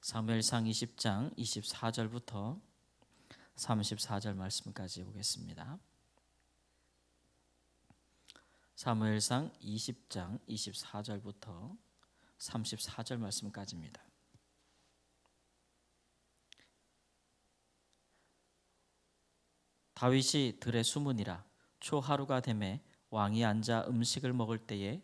사무엘상 20장 24절부터 34절 말씀까지 보겠습니다. 사무엘상 20장 24절부터 34절 말씀까지입니다. 다윗이 들에 수문이라 초하루가 되매 왕이 앉아 음식을 먹을 때에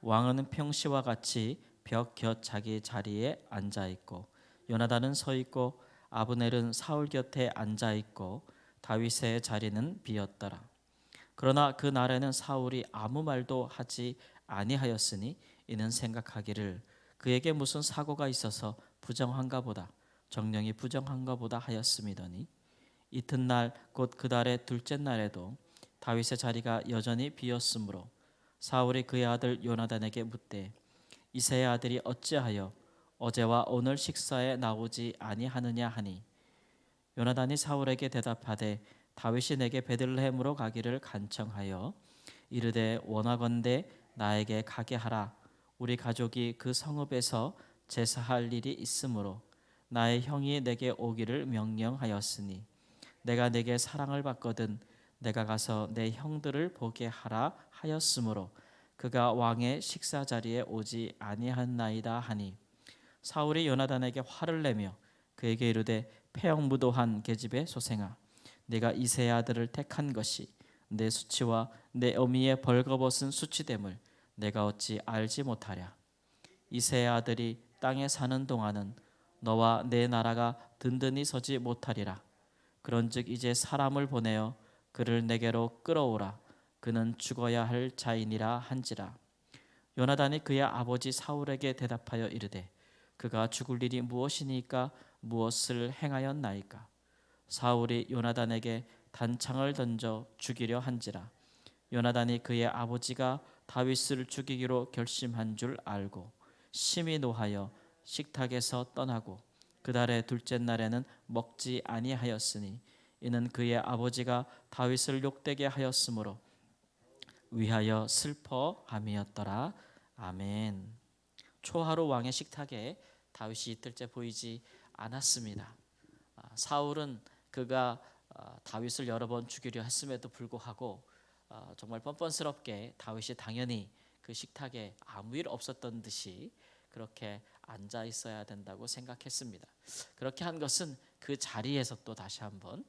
왕은 평시와 같이 벽 곁 자기 자리에 앉아 있고 요나단은 서 있고 아브넬은 사울 곁에 앉아 있고 다윗의 자리는 비었더라. 그러나 그 날에는 사울이 아무 말도 하지 아니하였으니 이는 생각하기를 그에게 무슨 사고가 있어서 부정한가 보다 정령이 부정한가 보다 하였음이더니 이튿날 곧 그 달의 둘째 날에도 다윗의 자리가 여전히 비었으므로 사울이 그의 아들 요나단에게 묻되 이세의 아들이 어찌하여 어제와 오늘 식사에 나오지 아니하느냐 하니? 요나단이 사울에게 대답하되 다윗이 내게 베들레헴으로 가기를 간청하여 이르되 원하건대 나에게 가게 하라. 우리 가족이 그 성읍에서 제사할 일이 있으므로 나의 형이 내게 오기를 명령하였으니 내가 내게 사랑을 받거든 내가 가서 내 형들을 보게 하라 하였으므로 그가 왕의 식사 자리에 오지 아니한나이다 하니 사울이 요나단에게 화를 내며 그에게 이르되 폐영무도한 계집의 소생아 내가 이세의 아들을 택한 것이 내 수치와 내 어미의 벌거벗은 수치됨을 내가 어찌 알지 못하랴? 이세의 아들이 땅에 사는 동안은 너와 내 나라가 든든히 서지 못하리라. 그런즉 이제 사람을 보내어 그를 내게로 끌어오라 그는 죽어야 할 자인이라 한지라. 요나단이 그의 아버지 사울에게 대답하여 이르되 그가 죽을 일이 무엇이니까 무엇을 행하였나이까? 사울이 요나단에게 단창을 던져 죽이려 한지라. 요나단이 그의 아버지가 다윗을 죽이기로 결심한 줄 알고 심히 노하여 식탁에서 떠나고 그 달의 둘째 날에는 먹지 아니하였으니 이는 그의 아버지가 다윗을 욕되게 하였으므로 위하여 슬퍼함이었더라 아멘. 초하루 왕의 식탁에 다윗이 이틀째 보이지 않았습니다. 아, 사울은 그가 아, 다윗을 여러 번 죽이려 했음에도 불구하고 아, 정말 뻔뻔스럽게 다윗이 당연히 그 식탁에 아무 일 없었던 듯이 그렇게 앉아 있어야 된다고 생각했습니다. 그렇게 한 것은 그 자리에서 또 다시 한번 어,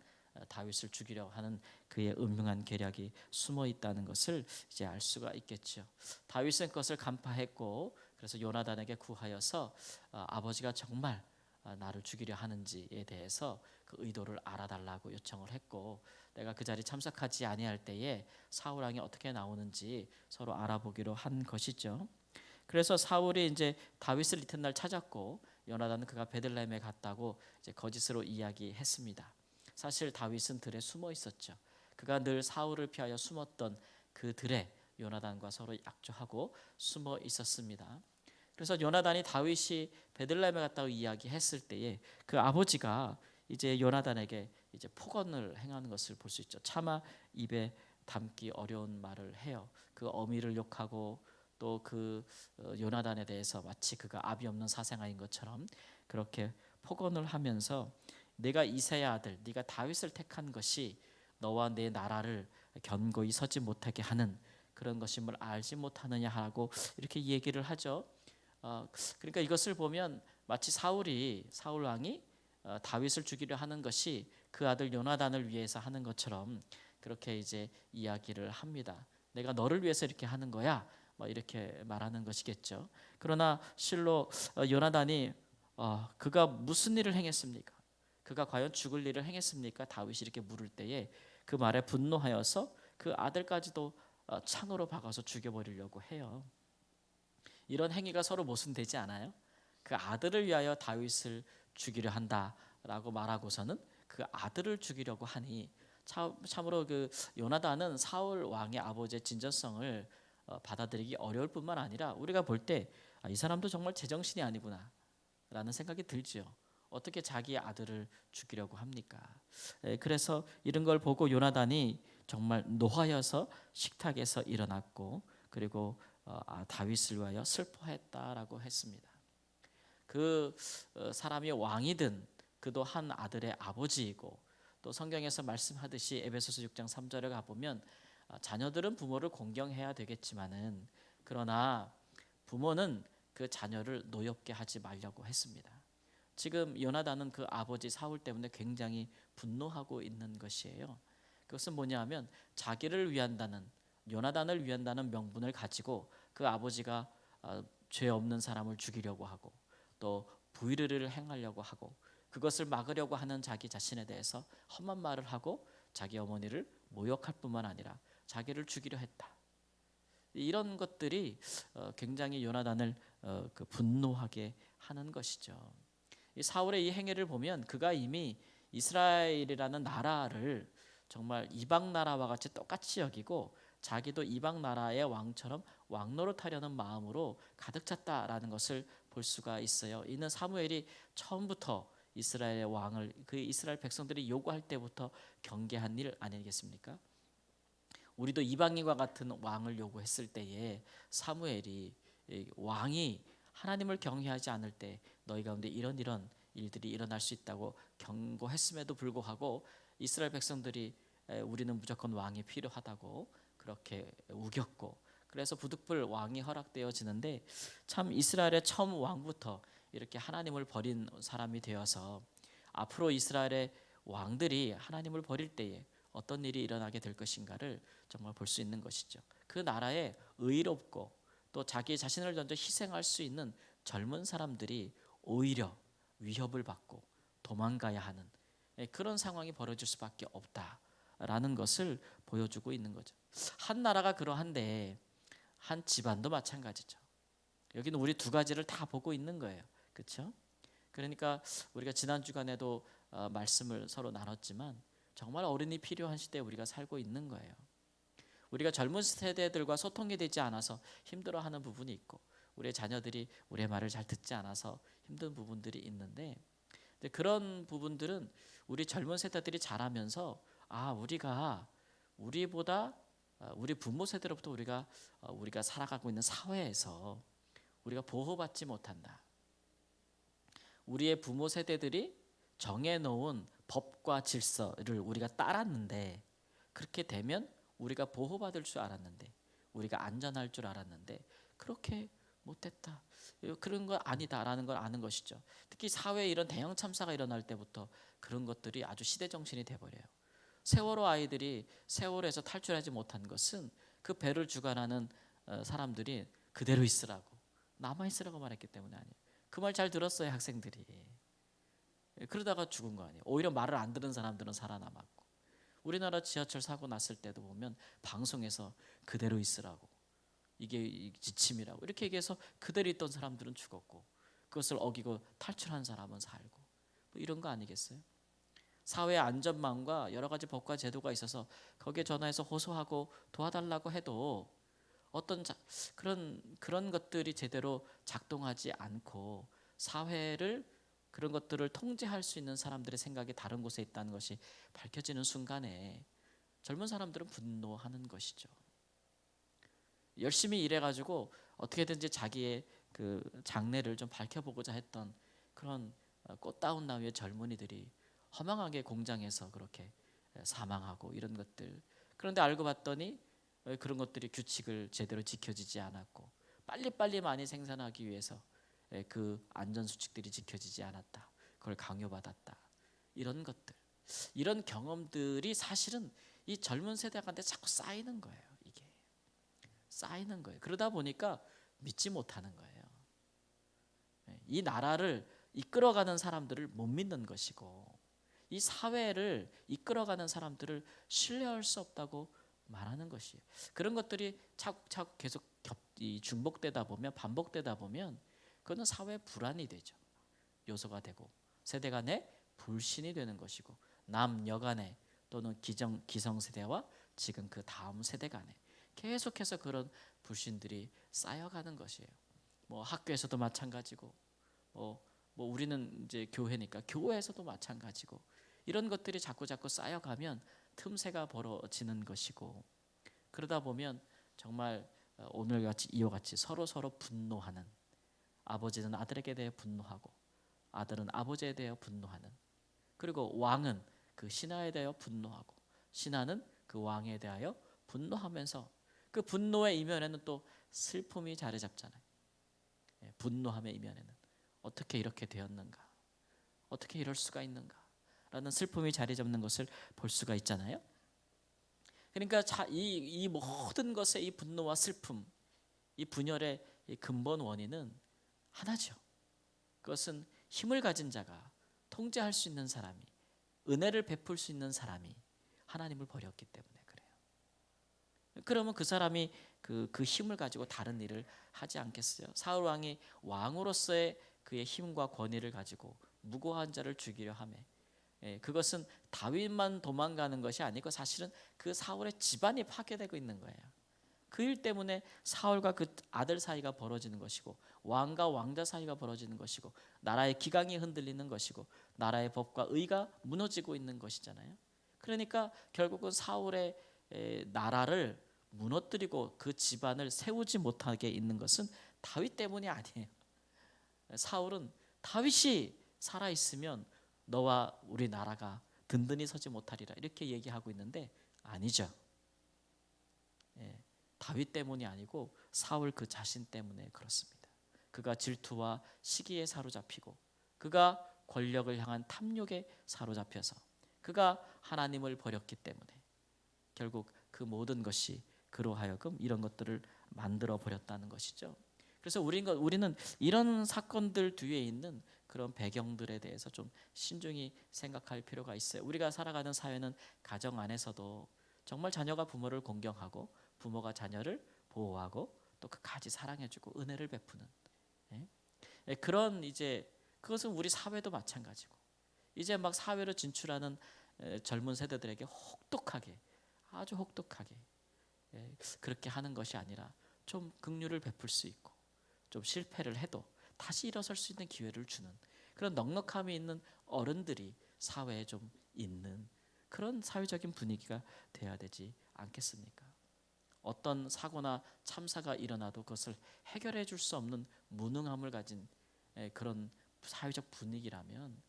다윗을 죽이려 하는 그의 음흉한 계략이 숨어 있다는 것을 이제 알 수가 있겠죠. 다윗은 그것을 간파했고 그래서 요나단에게 구하여서 어, 아버지가 정말 어, 나를 죽이려 하는지에 대해서 그 의도를 알아달라고 요청을 했고 내가 그 자리 참석하지 아니할 때에 사울 왕이 어떻게 나오는지 서로 알아보기로 한 것이죠. 그래서 사울이 이제 다윗을 이튿날 찾았고 요나단은 그가 베들레헴에 갔다고 이제 거짓으로 이야기했습니다. 사실 다윗은 들에 숨어 있었죠. 그가 늘 사울을 피하여 숨었던 그 들에 요나단과 서로 약조하고 숨어 있었습니다. 그래서 요나단이 다윗이 베들레헴에 갔다고 이야기했을 때에 그 아버지가 이제 요나단에게 이제 폭언을 행하는 것을 볼 수 있죠. 차마 입에 담기 어려운 말을 해요. 그 어미를 욕하고 또그 어, 요나단에 대해서 마치 그가 아비 없는 사생아인 것처럼 그렇게 폭언을 하면서 내가 이세의 아들 네가 다윗을 택한 것이 너와 내 나라를 견고히 서지 못하게 하는 그런 것임을 알지 못하느냐 하고 이렇게 얘기를 하죠. 어, 그러니까 이것을 보면 마치 사울이 사울 왕이 어, 다윗을 죽이려 하는 것이 그 아들 요나단을 위해서 하는 것처럼 그렇게 이제 이야기를 합니다. 내가 너를 위해서 이렇게 하는 거야. 뭐 이렇게 말하는 것이겠죠. 그러나 실로 어, 요나단이 어, 그가 무슨 일을 행했습니까? 그가 과연 죽을 일을 행했습니까? 다윗이 이렇게 물을 때에 그 말에 분노하여서 그 아들까지도 어, 창으로 박아서 죽여버리려고 해요. 이런 행위가 서로 모순되지 않아요? 그 아들을 위하여 다윗을 죽이려 한다라고 말하고서는 그 아들을 죽이려고 하니 참, 참으로 그 요나단은 사울 왕의 아버지의 진정성을 어, 받아들이기 어려울 뿐만 아니라 우리가 볼 때이 아, 사람도 정말 제정신이 아니구나라는 생각이 들지요. 어떻게 자기 아들을 죽이려고 합니까? 그래서 이런 걸 보고 요나단이 정말 노하여서 식탁에서 일어났고 그리고 어, 아, 다윗을 위하여 슬퍼했다라고 했습니다. 그 어, 사람이 왕이든 그도 한 아들의 아버지이고 또 성경에서 말씀하듯이 에베소서 6장 3절에 가 보면 아, 자녀들은 부모를 공경해야 되겠지만은 그러나 부모는 그 자녀를 노엽게 하지 말려고 했습니다. 지금 요나단은 그 아버지 사울 때문에 굉장히 분노하고 있는 것이에요. 그것은 뭐냐 하면 자기를 위한다는 요나단을 위한다는 명분을 가지고 그 아버지가 어, 죄 없는 사람을 죽이려고 하고 또 부의를 행하려고 하고 그것을 막으려고 하는 자기 자신에 대해서 험한 말을 하고 자기 어머니를 모욕할 뿐만 아니라 자기를 죽이려 했다. 이런 것들이 어, 굉장히 요나단을 어, 그 분노하게 하는 것이죠. 이 사울의 이 행위를 보면 그가 이미 이스라엘이라는 나라를 정말 이방 나라와 같이 똑같이 여기고 자기도 이방 나라의 왕처럼 왕노릇하려는 마음으로 가득 찼다라는 것을 볼 수가 있어요. 이는 사무엘이 처음부터 이스라엘의 왕을 그 이스라엘 백성들이 요구할 때부터 경계한 일 아니겠습니까? 우리도 이방인과 같은 왕을 요구했을 때에 사무엘이 왕이 하나님을 경외하지 않을 때 너희 가운데 이런 이런 일들이 일어날 수 있다고 경고했음에도 불구하고 이스라엘 백성들이 우리는 무조건 왕이 필요하다고 그렇게 우겼고 그래서 부득불 왕이 허락되어지는데 참 이스라엘의 처음 왕부터 이렇게 하나님을 버린 사람이 되어서 앞으로 이스라엘의 왕들이 하나님을 버릴 때에 어떤 일이 일어나게 될 것인가를 정말 볼 수 있는 것이죠. 그 나라에 의롭고 또 자기 자신을 먼저 희생할 수 있는 젊은 사람들이 오히려 위협을 받고 도망가야 하는 예, 그런 상황이 벌어질 수밖에 없다라는 것을 보여주고 있는 거죠. 한 나라가 그러한데 한 집안도 마찬가지죠. 여기는 우리 두 가지를 다 보고 있는 거예요. 그렇죠? 그러니까 우리가 지난 주간에도 어, 말씀을 서로 나눴지만 정말 어른이 필요한 시대에 우리가 살고 있는 거예요. 우리가 젊은 세대들과 소통이 되지 않아서 힘들어하는 부분이 있고 우리의 자녀들이 우리의 말을 잘 듣지 않아서 힘든 부분들이 있는데 그런 부분들은 우리 젊은 세대들이 자라면서 아 우리가 우리보다 어, 우리 부모 세대로부터 우리가 어, 우리가 살아가고 있는 사회에서 우리가 보호받지 못한다. 우리의 부모 세대들이 정해놓은 법과 질서를 우리가 따랐는데 그렇게 되면 우리가 보호받을 줄 알았는데 우리가 안전할 줄 알았는데 그렇게 못했다. 그런 거 아니다라는 걸 아는 것이죠. 특히 사회에 이런 대형 참사가 일어날 때부터 그런 것들이 아주 시대 정신이 돼버려요. 세월호 아이들이 세월에서 탈출하지 못한 것은 그 배를 주관하는 어, 사람들이 그대로 있으라고 남아 있으라고 말했기 때문에 아니에요. 그 말 잘 들었어요 학생들이. 그러다가 죽은 거 아니에요. 오히려 말을 안 들은 사람들은 살아남았고. 우리나라 지하철 사고 났을 때도 보면 방송에서 그대로 있으라고 이게 지침이라고 이렇게 얘기해서 그대로 있던 사람들은 죽었고 그것을 어기고 탈출한 사람은 살고 뭐 이런 거 아니겠어요? 사회 안전망과 여러 가지 법과 제도가 있어서 거기에 전화해서 호소하고 도와달라고 해도 어떤 자, 그런 그런 것들이 제대로 작동하지 않고 사회를 그런 것들을 통제할 수 있는 사람들의 생각이 다른 곳에 있다는 것이 밝혀지는 순간에 젊은 사람들은 분노하는 것이죠. 열심히 일해가지고 어떻게든지 자기의 그 장래를 좀 밝혀보고자 했던 그런 어, 꽃다운 나무의 젊은이들이 허망하게 공장에서 그렇게 사망하고 이런 것들. 그런데 알고 봤더니 그런 것들이 규칙을 제대로 지켜지지 않았고 빨리빨리 많이 생산하기 위해서 그 안전 수칙들이 지켜지지 않았다. 그걸 강요받았다. 이런 것들. 이런 경험들이 사실은 이 젊은 세대한테 자꾸 쌓이는 거예요. 이게 쌓이는 거예요. 그러다 보니까 믿지 못하는 거예요. 이 나라를 이끌어가는 사람들을 못 믿는 것이고 이 사회를 이끌어가는 사람들을 신뢰할 수 없다고 말하는 것이에요. 그런 것들이 차곡차곡 계속 겹, 중복되다 보면 반복되다 보면 그거는 사회 불안이 되죠. 요소가 되고 세대 간의 불신이 되는 것이고 남여 간의 또는 기정 기성 세대와 지금 그 다음 세대 간에 계속해서 그런 불신들이 쌓여가는 것이에요. 뭐 학교에서도 마찬가지고 뭐, 뭐 우리는 이제 교회니까 교회에서도 마찬가지고 이런 것들이 자꾸 자꾸 쌓여가면 틈새가 벌어지는 것이고 그러다 보면 정말 어, 오늘 같이 이와 같이 서로 서로 분노하는 아버지는 아들에게 대해 분노하고 아들은 아버지에 대해 분노하는 그리고 왕은 그 신하에 대하여 분노하고 신하는 그 왕에 대하여 분노하면서 그 분노의 이면에는 또 슬픔이 자리 잡잖아요. 예, 분노함의 이면에는 어떻게 이렇게 되었는가? 어떻게 이럴 수가 있는가? 라는 슬픔이 자리 잡는 것을 볼 수가 있잖아요. 그러니까 자, 이, 이 모든 것의 이 분노와 슬픔, 이 분열의 이 근본 원인은 하나죠. 그것은 힘을 가진 자가 통제할 수 있는 사람이 은혜를 베풀 수 있는 사람이 하나님을 버렸기 때문에 그래요. 그러면 그 사람이 그, 그 힘을 가지고 다른 일을 하지 않겠어요? 사울 왕이 왕으로서의 그의 힘과 권위를 가지고 무고한 자를 죽이려 함에 예, 그것은 다윗만 도망가는 것이 아니고 사실은 그 사울의 집안이 파괴되고 있는 거예요. 그 일 때문에 사울과 그 아들 사이가 벌어지는 것이고 왕과 왕자 사이가 벌어지는 것이고 나라의 기강이 흔들리는 것이고 나라의 법과 의가 무너지고 있는 것이잖아요. 그러니까 결국은 사울의 에, 나라를 무너뜨리고 그 집안을 세우지 못하게 있는 것은 다윗 때문이 아니에요. 사울은 다윗이 살아 있으면 너와 우리 나라가 든든히 서지 못하리라 이렇게 얘기하고 있는데 아니죠. 예, 다윗 때문이 아니고 사울 그 자신 때문에 그렇습니다. 그가 질투와 시기에 사로잡히고 그가 권력을 향한 탐욕에 사로잡혀서 그가 하나님을 버렸기 때문에 결국 그 모든 것이 그로 하여금 이런 것들을 만들어 버렸다는 것이죠. 그래서 우리는 우리는 이런 사건들 뒤에 있는 그런 배경들에 대해서 좀 신중히 생각할 필요가 있어요. 우리가 살아가는 사회는 가정 안에서도 정말 자녀가 부모를 공경하고 부모가 자녀를 보호하고 또 끝까지 사랑해주고 은혜를 베푸는 그런 이제 그것은 우리 사회도 마찬가지고 이제 막 사회로 진출하는 에, 젊은 세대들에게 혹독하게 아주 혹독하게 예, 그렇게 하는 것이 아니라 좀 긍휼을 베풀 수 있고 좀 실패를 해도 다시 일어설 수 있는 기회를 주는 그런 넉넉함이 있는 어른들이 사회에 좀 있는 그런 사회적인 분위기가 돼야 되지 않겠습니까? 어떤 사고나 참사가 일어나도 그것을 해결해 줄 수 없는 무능함을 가진 에, 그런 사회적 분위기라면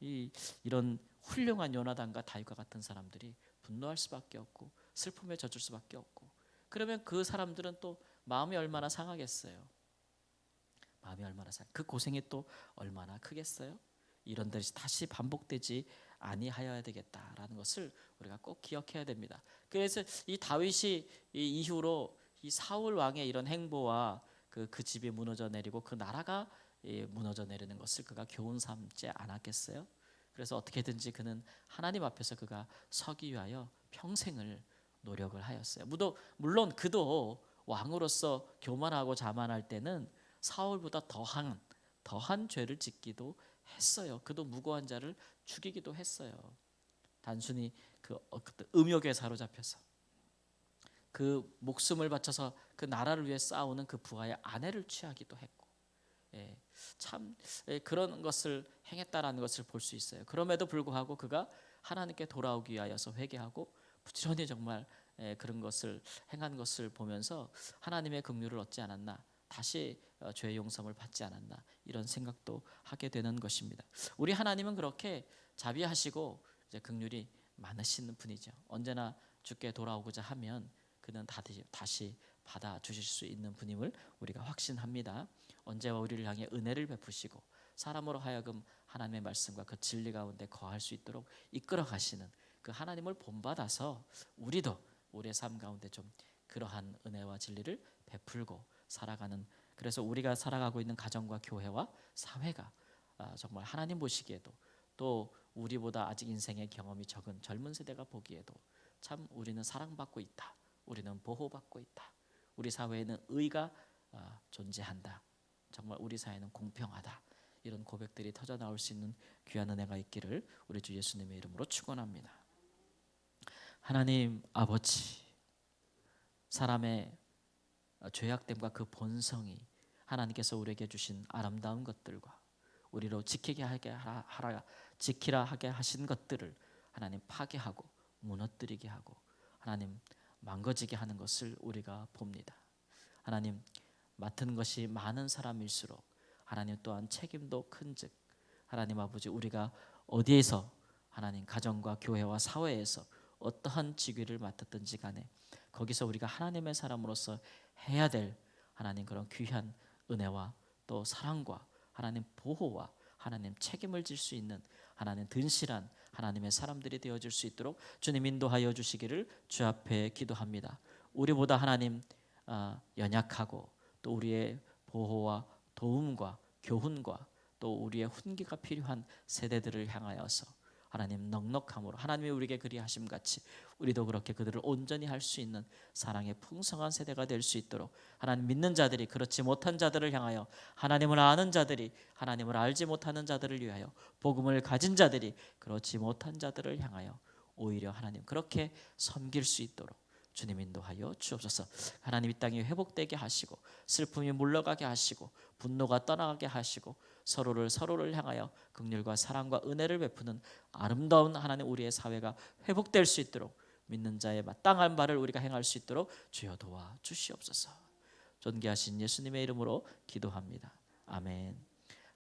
이 이런 훌륭한 요나단과 다윗과 같은 사람들이 분노할 수밖에 없고 슬픔에 젖을 수밖에 없고 그러면 그 사람들은 또 마음이 얼마나 상하겠어요. 마음이 얼마나 상. 그 고생이 또 얼마나 크겠어요. 이런 것이 다시 반복되지 아니하여야 되겠다라는 것을 우리가 꼭 기억해야 됩니다. 그래서 이 다윗이 이 이후로 이 사울 왕의 이런 행보와 그, 그 집이 무너져 내리고 그 나라가 이 무너져 내리는 것을 그가 교훈 삼지 않았겠어요? 그래서 어떻게든지 그는 하나님 앞에서 그가 서기 위하여 평생을 노력을 하였어요. 물론 그도 왕으로서 교만하고 자만할 때는 사울보다 더한 더한 죄를 짓기도 했어요. 그도 무고한 자를 죽이기도 했어요. 단순히 그 어, 음욕에 사로잡혀서 그 목숨을 바쳐서 그 나라를 위해 싸우는 그 부하의 아내를 취하기도 했고, 예, 참 예, 그런 것을 행했다라는 것을 볼 수 있어요. 그럼에도 불구하고 그가 하나님께 돌아오기 위하여서 회개하고 부지런히 정말 예, 그런 것을 행한 것을 보면서 하나님의 긍휼을 얻지 않았나 다시 어, 죄의 용서를 받지 않았나 이런 생각도 하게 되는 것입니다. 우리 하나님은 그렇게 자비하시고 이제 긍휼이 많으신 분이죠. 언제나 주께 돌아오고자 하면 그는 다시 다시 받아 주실 수 있는 분임을 우리가 확신합니다. 언제와 우리를 향해 은혜를 베푸시고 사람으로 하여금 하나님의 말씀과 그 진리 가운데 거할 수 있도록 이끌어 가시는 그 하나님을 본받아서 우리도 우리의 삶 가운데 좀 그러한 은혜와 진리를 베풀고 살아가는 그래서 우리가 살아가고 있는 가정과 교회와 사회가 아, 정말 하나님 보시기에도 또 우리보다 아직 인생의 경험이 적은 젊은 세대가 보기에도 참 우리는 사랑받고 있다. 우리는 보호받고 있다. 우리 사회에는 의가 아, 존재한다. 정말 우리 사회는 공평하다. 이런 고백들이 터져 나올 수 있는 귀한 은혜가 있기를 우리 주 예수님의 이름으로 축원합니다. 하나님 아버지 사람의 죄악됨과 그 본성이 하나님께서 우리에게 주신 아름다운 것들과 우리로 지키게 하게 하라 지키라 하게 하신 것들을 하나님 파괴하고 무너뜨리게 하고 하나님 망가지게 하는 것을 우리가 봅니다. 하나님 맡은 것이 많은 사람일수록 하나님 또한 책임도 큰즉 하나님 아버지 우리가 어디에서 하나님 가정과 교회와 사회에서 어떠한 직위를 맡았든지 간에 거기서 우리가 하나님의 사람으로서 해야 될 하나님 그런 귀한 은혜와 또 사랑과 하나님 보호와 하나님 책임을 질 수 있는 하나님 든실한 하나님의 사람들이 되어질 수 있도록 주님 인도하여 주시기를 주 앞에 기도합니다. 우리보다 하나님 아, 연약하고 또 우리의 보호와 도움과 교훈과 또 우리의 훈계가 필요한 세대들을 향하여서 하나님 넉넉함으로 하나님이 우리에게 그리하심 같이 우리도 그렇게 그들을 온전히 할 수 있는 사랑의 풍성한 세대가 될 수 있도록 하나님 믿는 자들이 그렇지 못한 자들을 향하여 하나님을 아는 자들이 하나님을 알지 못하는 자들을 위하여 복음을 가진 자들이 그렇지 못한 자들을 향하여 오히려 하나님 그렇게 섬길 수 있도록 주님 인도하여 주옵소서. 하나님 이 땅이 회복되게 하시고 슬픔이 물러가게 하시고 분노가 떠나가게 하시고 서로를 서로를 향하여 긍휼과 사랑과 은혜를 베푸는 아름다운 하나님 우리의 사회가 회복될 수 있도록 믿는 자의 마땅한 바를 우리가 행할 수 있도록 주여 도와 주시옵소서. 존귀하신 예수님의 이름으로 기도합니다. 아멘.